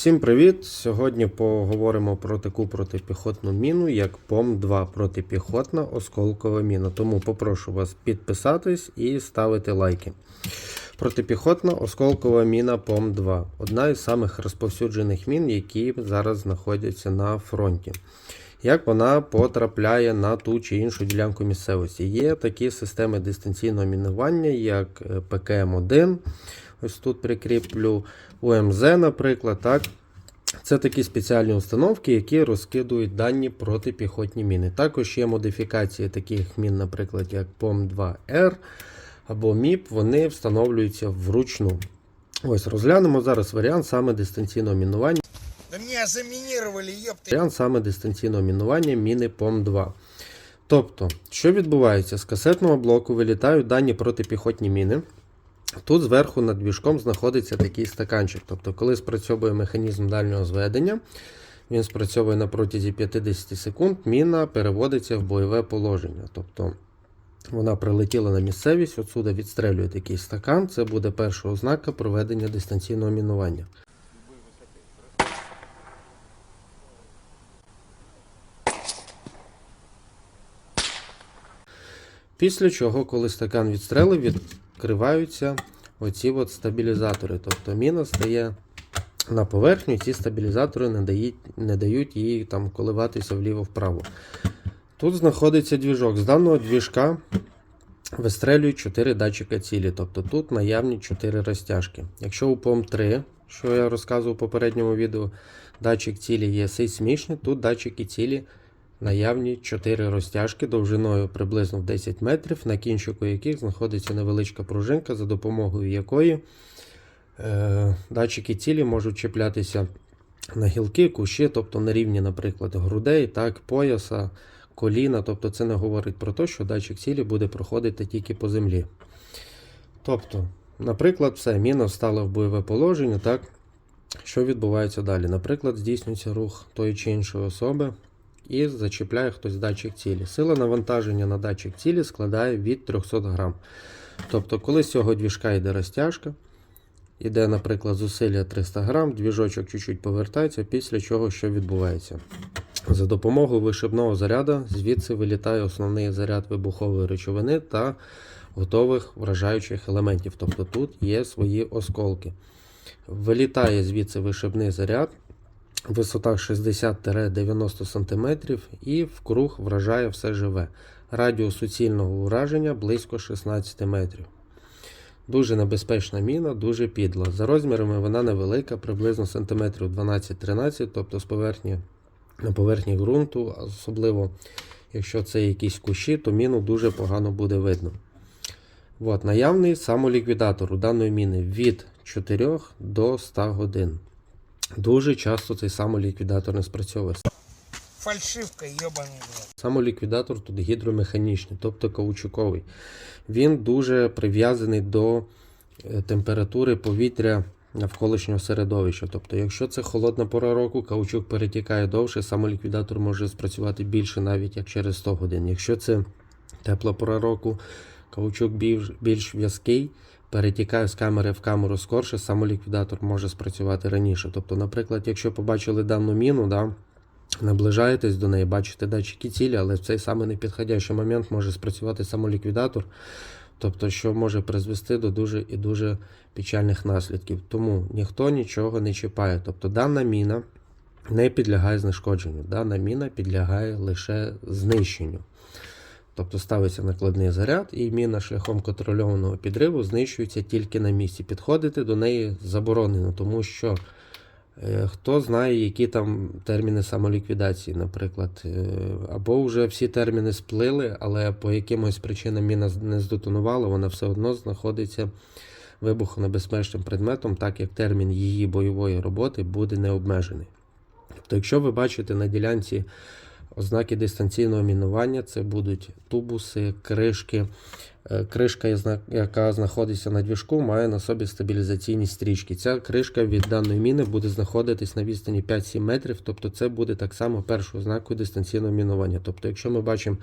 Всім привіт! Сьогодні поговоримо про таку протипіхотну міну, як ПОМ-2 протипіхотна осколкова міна. Тому попрошу вас підписатись і ставити лайки. Протипіхотна осколкова міна ПОМ-2 одна із самих розповсюджених мін, які зараз знаходяться на фронті. Як вона потрапляє на ту чи іншу ділянку місцевості? Є такі системи дистанційного мінування, як е, ПКМ-1. Ось тут прикріплю УМЗ, наприклад. так. Це такі спеціальні установки, які розкидують дані протипіхотні міни. Також є модифікації таких мін, наприклад, як ПОМ-2Р або МІП, вони встановлюються вручну. Ось розглянемо зараз варіант саме дистанційного мінування. Да меня заминировали, ёпта. Варіант саме дистанційного мінування міни ПОМ-2. Тобто, що відбувається? З касетного блоку вилітають дані протипіхотні міни. Тут зверху над двіжком знаходиться такий стаканчик. Тобто, коли спрацьовує механізм дальнього зведення, він спрацьовує на протязі 50 секунд, міна переводиться в бойове положення. Тобто вона прилетіла на місцевість, отсюди відстрелює такий стакан. Це буде перша ознака проведення дистанційного мінування. Після чого, коли стакан відстрелив, відкриваються оці от стабілізатори. Тобто міна стає на поверхню, ці стабілізатори не дають, не дають їй там коливатися вліво-вправо. Тут знаходиться двіжок. З даного двіжка вистрелюють 4 датчика цілі. Тобто тут наявні 4 розтяжки. Якщо у POM3, що я розказував у попередньому відео, датчик цілі є сейсмічний, тут датчики цілі наявні 4 розтяжки довжиною приблизно в 10 метрів, на кінчику яких знаходиться невеличка пружинка, за допомогою якої е, датчики цілі можуть чіплятися на гілки, кущі, тобто на рівні, наприклад, грудей, так, пояса, коліна. Тобто це не говорить про те, що датчик цілі буде проходити тільки по землі. Тобто, наприклад, все, міна встала в бойове положення, так? Що відбувається далі? Наприклад, здійснюється рух тої чи іншої особи і зачіпляє хтось датчик цілі. Сила навантаження на датчик цілі складає від 300 грам. Тобто, коли з цього двіжка йде розтяжка, іде, наприклад, зусилля 300 грам, двіжочок чуть-чуть повертається, після чого що відбувається. За допомогою вишибного заряду звідси вилітає основний заряд вибухової речовини та готових вражаючих елементів. Тобто тут є свої осколки. Вилітає звідси вишибний заряд в висотах 60-90 см і в круг вражає все живе. Радіус суцільного ураження близько 16 метрів. Дуже небезпечна міна, дуже підла. За розмірами вона невелика, приблизно сантиметрів 12-13, тобто з поверхні, на поверхні ґрунту, особливо якщо це якісь кущі, то міну дуже погано буде видно. От, наявний самоліквідатор у даної міни від 4 до 100 годин. Дуже часто цей самоліквідатор не спрацьовує. Фальшивка, блядь. Самоліквідатор тут гідромеханічний, тобто каучуковий. Він дуже прив'язаний до е, температури повітря навколишнього середовища. Тобто, якщо це холодна пора року, каучук перетікає довше, самоліквідатор може спрацювати більше навіть як через 100 годин. Якщо це тепла пора року, каучук більш, більш в'язкий, перетікає з камери в камеру скорше, самоліквідатор може спрацювати раніше. Тобто, наприклад, якщо побачили дану міну, да, наближаєтесь до неї, бачите датчики цілі, але в цей самий непідходящий момент може спрацювати самоліквідатор, тобто, що може призвести до дуже і дуже печальних наслідків. Тому ніхто нічого не чіпає. Тобто дана міна не підлягає знешкодженню, дана міна підлягає лише знищенню. Тобто ставиться накладний заряд, і міна шляхом контрольованого підриву знищується тільки на місці. Підходити до неї заборонено, тому що е, хто знає, які там терміни самоліквідації, наприклад. Е, або вже всі терміни сплили, але по якимось причинам міна не здетонувала, вона все одно знаходиться вибухонебезпечним предметом, так як термін її бойової роботи буде не обмежений. Тобто, якщо ви бачите на ділянці ознаки дистанційного мінування, це будуть тубуси, кришки. Е, Кришка, яка знаходиться на двіжку, має на собі стабілізаційні стрічки. Ця кришка від даної міни буде знаходитись на відстані 5-7 метрів, тобто це буде так само першою ознакою дистанційного мінування. Тобто, якщо ми бачимо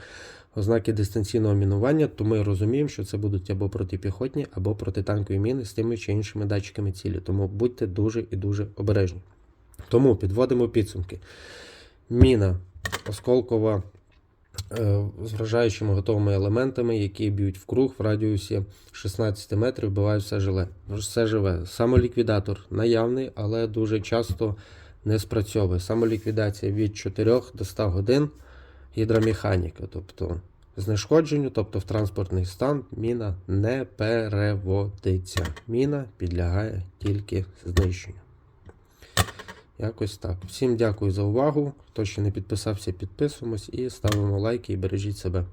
ознаки дистанційного мінування, то ми розуміємо, що це будуть або протипіхотні, або протитанкові міни з тими чи іншими датчиками цілі. Тому будьте дуже і дуже обережні. Тому підводимо підсумки. Міна осколкова е, з вражаючими готовими елементами, які б'ють в круг в радіусі 16 метрів, вбивають все живе. Все живе. Самоліквідатор наявний, але дуже часто не спрацьовує. Самоліквідація від 4 до 100 годин гідромеханіка, тобто знешкодженню, тобто в транспортний стан, міна не переводиться. Міна підлягає тільки знищенню. Якось так. Всім дякую за увагу. Хто ще не підписався, підписуємось і ставимо лайки і бережіть себе.